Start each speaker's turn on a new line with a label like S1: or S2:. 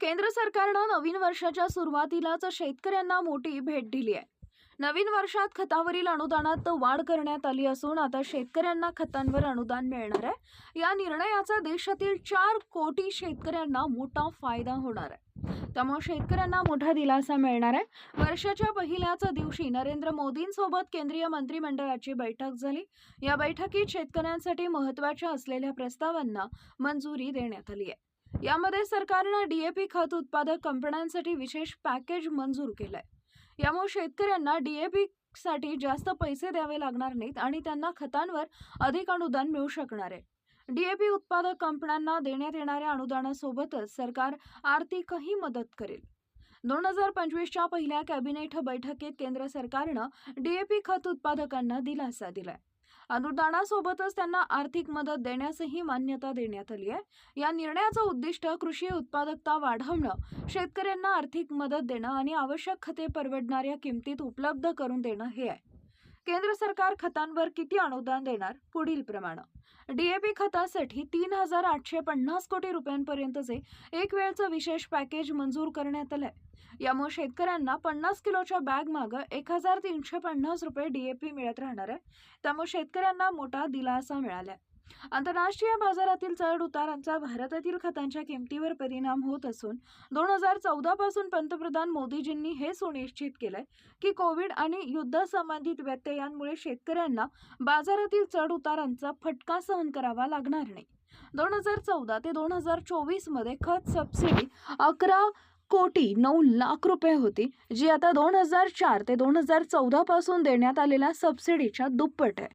S1: केंद्र सरकारनं नवीन वर्षाच्या सुरुवातीलाच शेतकऱ्यांना मोठी भेट दिली आहे. नवीन वर्षात खतावरील अनुदानात वाढ करण्यात आली असून आता शेतकऱ्यांना खतांवर अनुदान मिळणार आहे. या निर्णयाचा देशातील चार कोटी शेतकऱ्यांना मोठा फायदा होणार आहे. त्यामुळे शेतकऱ्यांना मोठा दिलासा मिळणार आहे. वर्षाच्या पहिल्याच दिवशी नरेंद्र मोदींसोबत केंद्रीय मंत्रिमंडळाची बैठक झाली. या बैठकीत शेतकऱ्यांसाठी महत्त्वाच्या असलेल्या प्रस्तावांना मंजुरी देण्यात आली आहे. यामध्ये सरकारनं डीएपी खत उत्पादक कंपन्यांसाठी विशेष पॅकेज मंजूर केलंय. यामुळे शेतकऱ्यांना डीएपी साठी जास्त पैसे द्यावे लागणार नाहीत आणि त्यांना खतांवर अधिक अनुदान मिळू शकणार आहे. डीएपी उत्पादक कंपन्यांना देण्यात येणाऱ्या अनुदानासोबतच सरकार आर्थिकही मदत करेल. दोन हजार पंचवीसच्या पहिल्या कॅबिनेट बैठकीत केंद्र सरकारनं डीएपी खत उत्पादकांना दिलासा दिलाय. अनुदानासोबतच त्यांना आर्थिक मदत देण्यासही मान्यता देण्यात आली आहे. या निर्णयाचं उद्दिष्ट कृषी उत्पादकता वाढवणं शेतकऱ्यांना आर्थिक मदत देणं आणि आवश्यक खते परवडणाऱ्या किमतीत उपलब्ध करून देणं हे आहे. केंद्र सरकार खतांवर किती अनुदान देणार? पुढील प्रमाणे. डीएपी खतासाठी तीन हजार आठशे पन्नास कोटी रुपयांपर्यंतचे एक वेळचं विशेष पॅकेज मंजूर करण्यात आलंय. यामुळे शेतकऱ्यांना पन्नास किलोच्या बॅग मागं एक हजार तीनशे पन्नास रुपये डीएपी मिळत राहणार आहे. त्यामुळे शेतकऱ्यांना मोठा दिलासा मिळालाय. आंतरराष्ट्रीय बाजारातील चढ उतारांचा भारतातील खतांच्या किमतीवर परिणाम होत असून दोन हजार चौदा पासून पंतप्रधान मोदीजींनी हे सुनिश्चित केलंय की कोविड आणि युद्ध संबंधित व्यत्ययांमुळे शेतकऱ्यांना बाजारातील चढ उतारांचा फटका सहन करावा लागणार नाही. दोन हजार चौदा ते दोन हजार चोवीसमध्ये खत सबसिडी अकरा कोटी नऊ लाख रुपये होती जी आता दोन हजार चार ते दोन हजार चौदा पासून देण्यात आलेल्या सबसिडीच्या दुप्पट आहे.